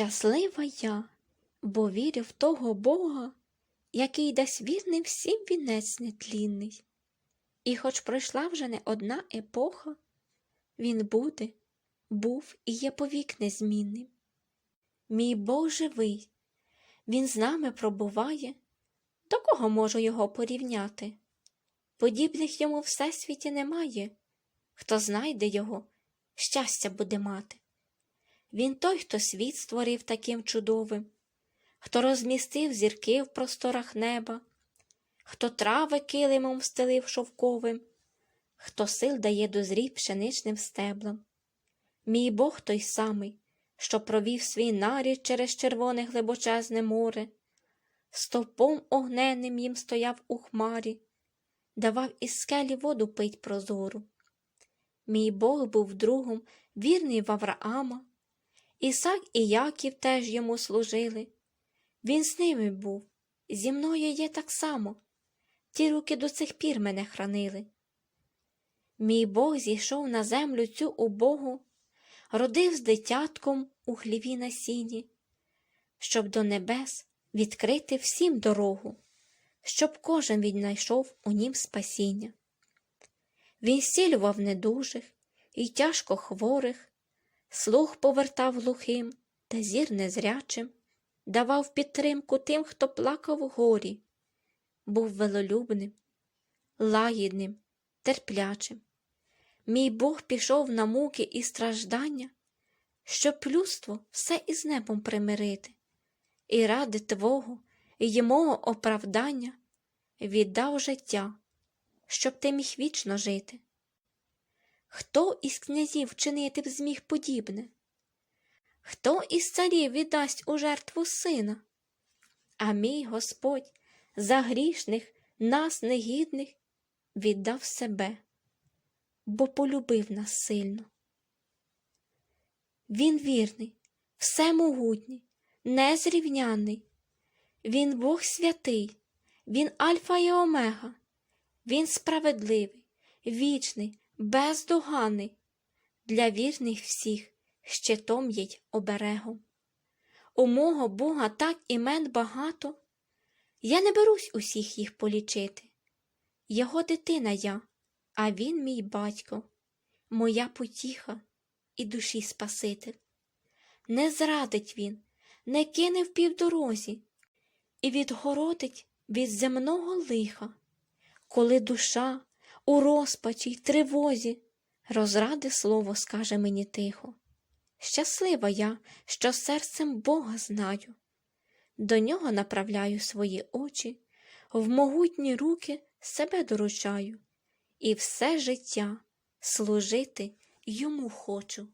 Щаслива я, бо вірю в того Бога, який дасть вірним всім вінець нетлінний. І хоч пройшла вже не одна епоха, він буде, був і є повік незмінним. Мій Бог живий, він з нами пробуває, до кого можу його порівняти? Подібних йому всесвіті немає, хто знайде його, щастя буде мати. Він той, хто світ створив таким чудовим, хто розмістив зірки в просторах неба, хто трави килимом стелив шовковим, хто сил дає дозрій пшеничним стеблам. Мій Бог той самий, що провів свій нарід через червоне глибочезне море, стовпом огненним їм стояв у хмарі, давав із скелі воду пить прозору. Мій Бог був другом, вірний в Авраама, Ісак і Яків теж йому служили. Він з ними був, зі мною є так само. Ті руки до цих пір мене хранили. Мій Бог зійшов на землю цю убогу, родив з дитятком у хліві на сіні, щоб до небес відкрити всім дорогу, щоб кожен віднайшов у нім спасіння. Він зцілював недужих і тяжко хворих, слух повертав глухим та зір незрячим, давав підтримку тим, хто плакав у горі, був велолюбним, лагідним, терплячим. Мій Бог пішов на муки і страждання, щоб людство все із небом примирити, і ради Твого і мого оправдання віддав життя, щоб ти міг вічно жити. Хто із князів чинити б зміг подібне? Хто із царів віддасть у жертву сина? А мій Господь за грішних, нас негідних, віддав себе, бо полюбив нас сильно. Він вірний, всемогутній, незрівняний, він Бог святий, він Альфа і Омега, він справедливий, вічний, бездоганний, для вірних всіх щитом їй оберегом. У мого Бога так імен багато, я не берусь усіх їх полічити. Його дитина я, а він мій батько, моя потіха і душі Спаситель. Не зрадить він, не кине в півдорозі і відгородить від земного лиха, коли душа у розпачі й тривозі розради слово скаже мені тихо. Щаслива я, що серцем Бога знаю, до нього направляю свої очі, в могутні руки себе доручаю, і все життя служити йому хочу.